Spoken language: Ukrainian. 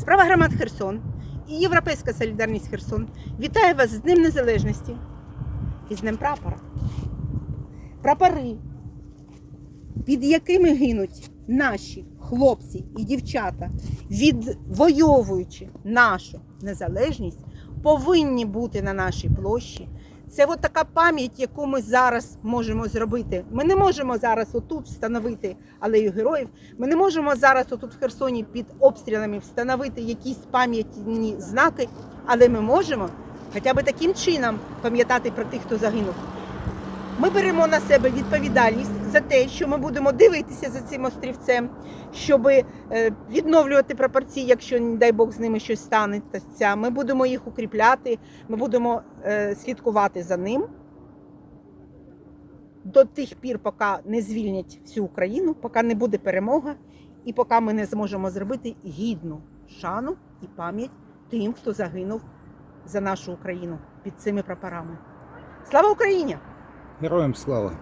Справа громад Херсон і Європейська солідарність Херсон вітає вас з Днем Незалежності і з Днем прапора. Прапори, під якими гинуть наші хлопці і дівчата, відвоюючи нашу незалежність, повинні бути на нашій площі. Це от така пам'ять, яку ми зараз можемо зробити. Ми не можемо зараз отут встановити алею героїв. Ми не можемо зараз отут в Херсоні під обстрілами встановити якісь пам'ятні знаки, але ми можемо хоча б таким чином пам'ятати про тих, хто загинув. Ми беремо на себе відповідальність за те, що ми будемо дивитися за цим острівцем, щоб е, відновлювати пропорції, якщо, не дай Бог, з ними щось станеться. Ми будемо їх укріпляти, ми будемо е, слідкувати за ним до тих пір, поки не звільнять всю Україну, поки не буде перемога, і поки ми не зможемо зробити гідну шану і пам'ять тим, хто загинув за нашу Україну під цими прапорами. Слава Україні! Героям слава!